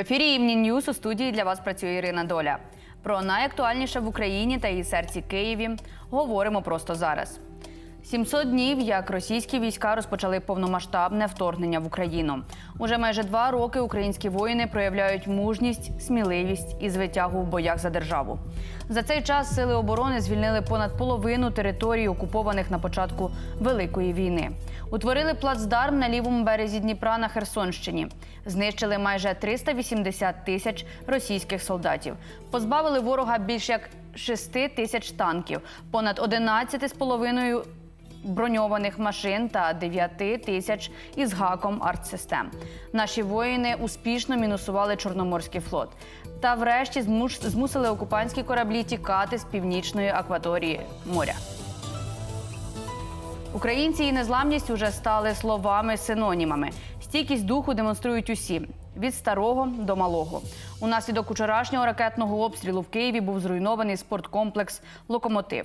ефірі «Імні Ньюс» у студії для вас працює Ірина Доля. Про найактуальніше в Україні та її серці Києві говоримо просто зараз. 700 днів, як російські війська розпочали повномасштабне вторгнення в Україну. Уже майже два роки українські воїни проявляють мужність, сміливість і звитягу в боях за державу. За цей час сили оборони звільнили понад половину територій, окупованих на початку Великої війни. Утворили плацдарм на лівому березі Дніпра на Херсонщині. Знищили майже 380 тисяч російських солдатів. Позбавили ворога більш як 6 тисяч танків, понад 11,5 броньованих машин та 9 тисяч із гаком артсистем. Наші воїни успішно мінусували Чорноморський флот. Та врешті змусили окупантські кораблі тікати з північної акваторії моря. Українці і незламність уже стали словами-синонімами. Стійкість духу демонструють усі від старого до малого. Унаслідок вчорашнього ракетного обстрілу в Києві був зруйнований спорткомплекс Локомотив.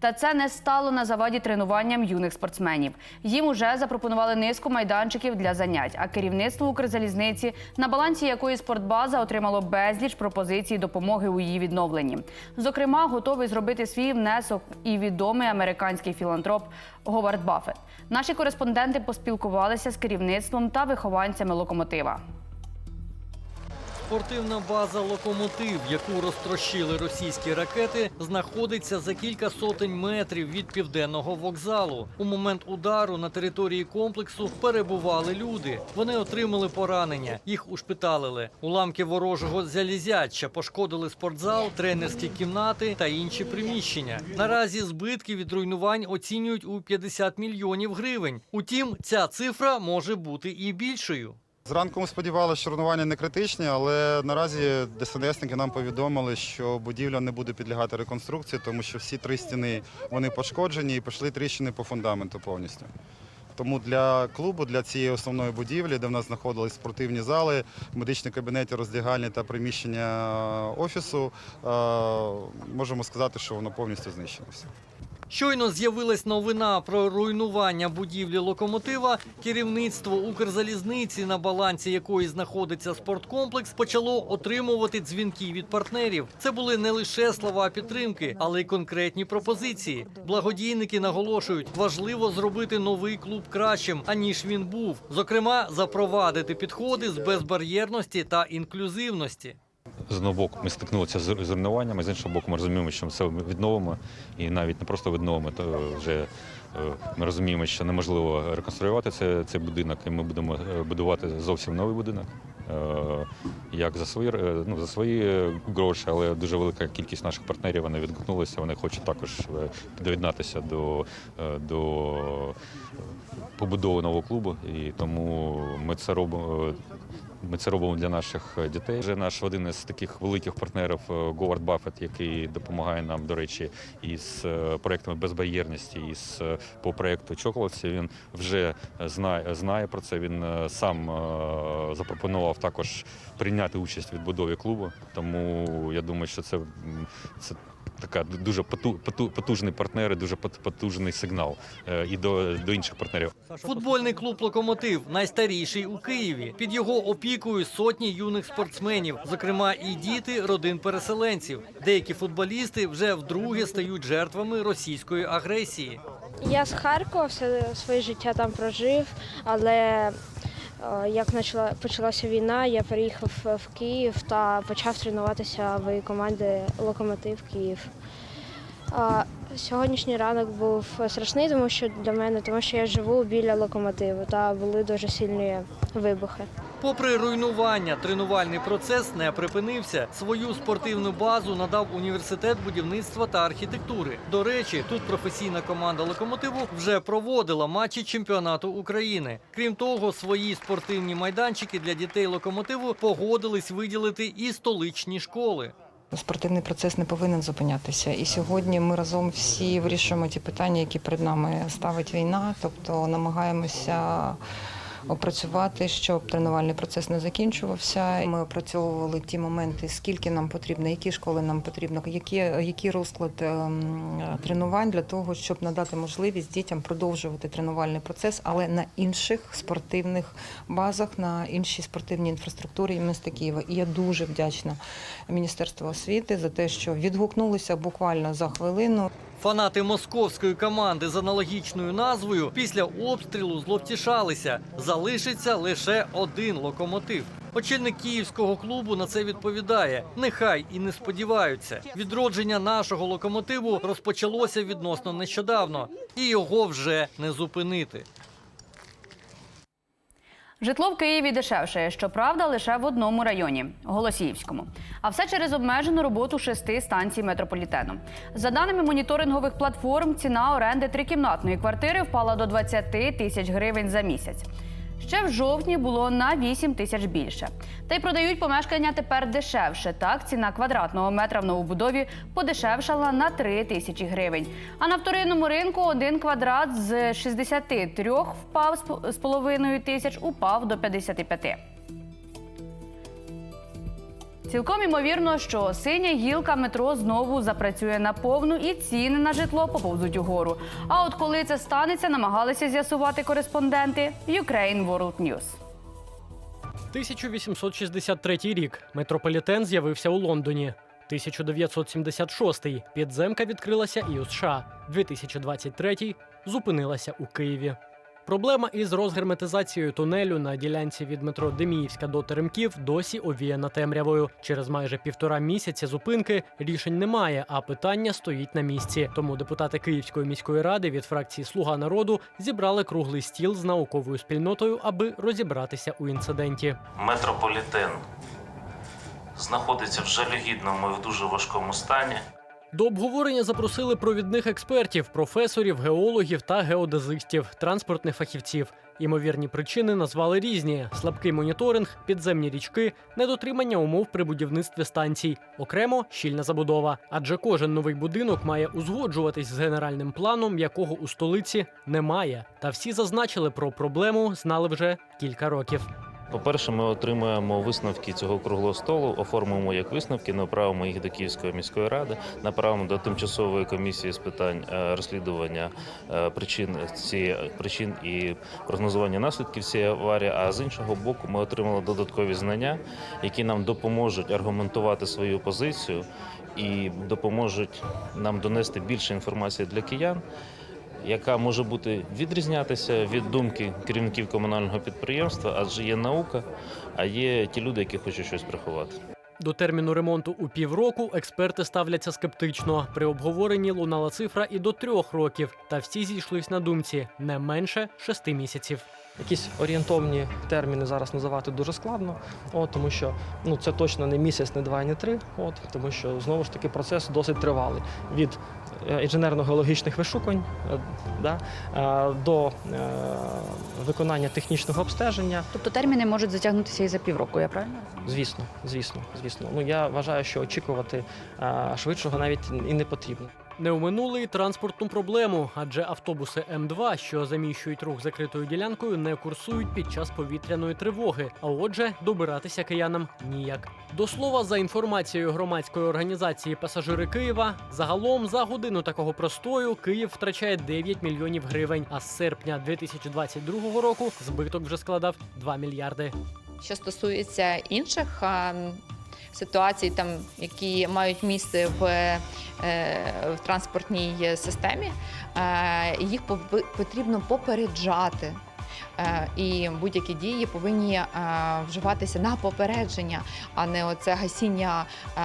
Та це не стало на заваді тренуванням юних спортсменів. Їм уже запропонували низку майданчиків для занять. А керівництво Укрзалізниці, на балансі якої спортбаза отримало безліч пропозицій допомоги у її відновленні. Зокрема, готовий зробити свій внесок і відомий американський філантроп Говард Баффет. Наші кореспонденти поспілкувалися з керівництвом та вихованцями локомотива. Спортивна база Локомотив, яку розтрощили російські ракети, знаходиться за кілька сотень метрів від південного вокзалу. У момент удару на території комплексу перебували люди. Вони отримали поранення, їх ушпиталили. Уламки ворожого залізяча пошкодили спортзал, тренерські кімнати та інші приміщення. Наразі збитки від руйнувань оцінюють у 50 мільйонів гривень. Утім, ця цифра може бути і більшою. Зранку ми сподівалися, що руйнування не критичні, але наразі ДСНСники нам повідомили, що будівля не буде підлягати реконструкції, тому що всі три стіни вони пошкоджені і пішли тріщини по фундаменту повністю. Тому для клубу, для цієї основної будівлі, де в нас знаходились спортивні зали, медичні кабінети, роздягальні та приміщення офісу, е, можемо сказати, що воно повністю знищилося. Щойно з'явилась новина про руйнування будівлі локомотива. Керівництво Укрзалізниці, на балансі якої знаходиться спорткомплекс, почало отримувати дзвінки від партнерів. Це були не лише слова підтримки, але й конкретні пропозиції. Благодійники наголошують, важливо зробити новий клуб кращим, аніж він був. Зокрема, запровадити підходи з безбар'єрності та інклюзивності. З одного боку ми стикнулися з зруйнуваннями, з іншого боку, ми розуміємо, що ми все відновимо, і навіть не просто відновимо, то вже е, ми розуміємо, що неможливо реконструювати це- цей будинок, і ми будемо е, будувати зовсім новий будинок. е, Як за свої ну, за свої гроші, але дуже велика кількість наших партнерів вони відгукнулися. Вони хочуть також доєднатися до, до побудови нового клубу, і тому ми це робимо. Ми це робимо для наших е, дітей. Вже наш один із таких великих партнерів е, Говард Баффет, який допомагає нам, до речі, із е, проектами безбар'єрності, із по проекту Чоколодці. Він вже знає, знає про це. Він сам запропонував також прийняти участь в відбудові клубу. Тому я думаю, що це, це така дуже поту- поту- потужний партнер, і дуже потужний сигнал е, і до, до інших партнерів. Футбольний клуб Локомотив найстаріший у Києві. Під його опікою сотні юних спортсменів, зокрема і діти родин переселенців. Деякі футболісти вже вдруге стають жертвами російської агресії. Я з Харкова все своє життя там прожив, але як почала, почалася війна, я переїхав в Київ та почав тренуватися в команді Локомотив Київ. Сьогоднішній ранок був страшний, тому що для мене, тому що я живу біля локомотиву та були дуже сильні вибухи. Попри руйнування, тренувальний процес не припинився. Свою спортивну базу надав університет будівництва та архітектури. До речі, тут професійна команда локомотиву вже проводила матчі чемпіонату України. Крім того, свої спортивні майданчики для дітей локомотиву погодились виділити і столичні школи. Спортивний процес не повинен зупинятися. І сьогодні ми разом всі вирішуємо ті питання, які перед нами ставить війна, тобто намагаємося опрацювати, щоб тренувальний процес не закінчувався. Ми опрацьовували ті моменти, скільки нам потрібно, які школи нам потрібно, які, який розклад ем, тренувань для того, щоб надати можливість дітям продовжувати тренувальний процес, але на інших спортивних базах, на іншій спортивній інфраструктурі міста Києва. І я дуже вдячна Міністерству освіти за те, що відгукнулися буквально за хвилину. Фанати московської команди з аналогічною назвою після обстрілу зловтішалися. Залишиться лише один локомотив. Очільник київського клубу на це відповідає. Нехай і не сподіваються. Відродження нашого локомотиву розпочалося відносно нещодавно, і його вже не зупинити. Житло в Києві дешевше, щоправда, лише в одному районі Голосіївському. А все через обмежену роботу шести станцій метрополітену. За даними моніторингових платформ, ціна оренди трикімнатної квартири впала до 20 тисяч гривень за місяць. Ще в жовтні було на 8 тисяч більше. Та й продають помешкання тепер дешевше. Так, ціна квадратного метра в новобудові подешевшала на 3 тисячі гривень. А на вторинному ринку один квадрат з 63 впав з по- з половиною тисяч, упав до 55. Цілком імовірно, що синя гілка метро знову запрацює на повну і ціни на житло поповзуть угору. А от коли це станеться, намагалися з'ясувати кореспонденти Ukraine World News. 1863 рік метрополітен з'явився у Лондоні. 1976 підземка відкрилася і у США. 2023 зупинилася у Києві. Проблема із розгерметизацією тунелю на ділянці від метро Деміївська до Теремків досі овіяна темрявою. Через майже півтора місяця зупинки рішень немає, а питання стоїть на місці. Тому депутати Київської міської ради від фракції Слуга народу зібрали круглий стіл з науковою спільнотою, аби розібратися у інциденті. метрополітен знаходиться в жалюгідному і в дуже важкому стані. До обговорення запросили провідних експертів, професорів, геологів та геодезистів, транспортних фахівців. Ймовірні причини назвали різні: слабкий моніторинг, підземні річки, недотримання умов при будівництві станцій, окремо щільна забудова. Адже кожен новий будинок має узгоджуватись з генеральним планом, якого у столиці немає. Та всі зазначили про проблему, знали вже кілька років. По-перше, ми отримуємо висновки цього круглого столу, оформимо як висновки, направимо їх до Київської міської ради, направимо до тимчасової комісії з питань е, розслідування е, причин цієї причин і прогнозування наслідків цієї аварії. А з іншого боку, ми отримали додаткові знання, які нам допоможуть аргументувати свою позицію і допоможуть нам донести більше інформації для киян. Яка може бути відрізнятися від думки керівників комунального підприємства, адже є наука, а є ті люди, які хочуть щось приховати. До терміну ремонту у півроку експерти ставляться скептично. При обговоренні лунала цифра і до трьох років, та всі зійшлись на думці не менше шести місяців. Якісь орієнтовні терміни зараз називати дуже складно, от, тому що ну, це точно не місяць, не два, не три, от, тому що знову ж таки процес досить тривалий. Від е, інженерно-геологічних вишукань е, да, е, до виконання технічного обстеження. Тобто терміни можуть затягнутися і за півроку, я правильно? Звісно, звісно, звісно. Ну я вважаю, що очікувати швидшого навіть і не потрібно. Не оминули й транспортну проблему, адже автобуси М2, що заміщують рух закритою ділянкою, не курсують під час повітряної тривоги. А отже, добиратися киянам ніяк. До слова, за інформацією громадської організації Пасажири Києва, загалом за годину такого простою Київ втрачає 9 мільйонів гривень. А з серпня 2022 року збиток вже складав 2 мільярди. Що стосується інших а, м, ситуацій, там, які мають місце в, е, в транспортній системі, е, їх потрібно попереджати. Е, І будь-які дії повинні е, вживатися на попередження, а не оце гасіння е,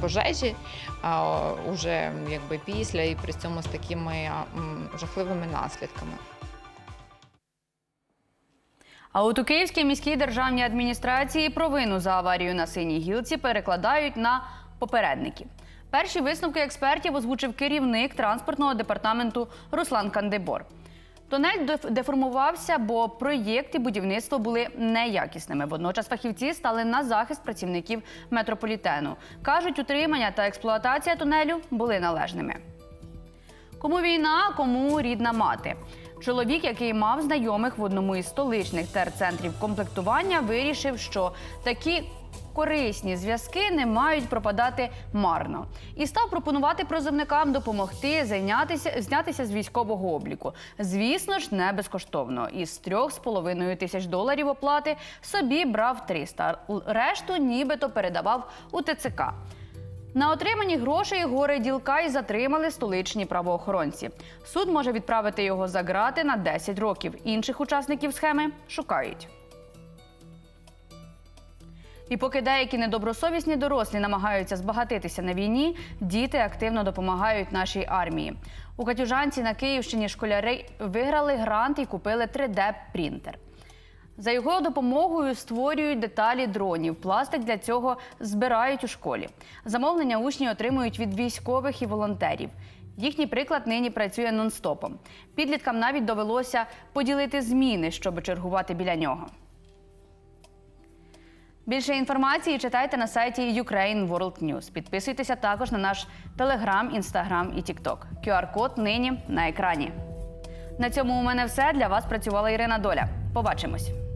пожежі уже якби після і при цьому з такими жахливими наслідками. А от у Київській міській державній адміністрації провину за аварію на синій гілці перекладають на попередників. Перші висновки експертів озвучив керівник транспортного департаменту Руслан Кандибор. Тунель деф- деформувався, бо проєкти будівництва були неякісними. Водночас фахівці стали на захист працівників метрополітену. Кажуть, утримання та експлуатація тунелю були належними. Кому війна, кому рідна мати. Чоловік, який мав знайомих в одному із столичних терцентрів комплектування, вирішив, що такі корисні зв'язки не мають пропадати марно, і став пропонувати призовникам допомогти зайнятися знятися з військового обліку. Звісно ж, не безкоштовно. Із трьох з половиною тисяч доларів оплати собі брав 300, решту нібито передавав у ТЦК. На отримані грошей горе ділка і затримали столичні правоохоронці. Суд може відправити його за грати на 10 років. Інших учасників схеми шукають. І поки деякі недобросовісні дорослі намагаються збагатитися на війні, діти активно допомагають нашій армії. У Катюжанці на Київщині школяри виграли грант і купили 3D-принтер. За його допомогою створюють деталі дронів. Пластик для цього збирають у школі. Замовлення учні отримують від військових і волонтерів. Їхній приклад нині працює нон-стопом. Підліткам навіть довелося поділити зміни, щоб чергувати біля нього. Більше інформації читайте на сайті Ukraine World News. Підписуйтеся також на наш Телеграм, Інстаграм і Тікток. QR-код нині на екрані. На цьому у мене все. Для вас працювала Ірина Доля. Побачимось.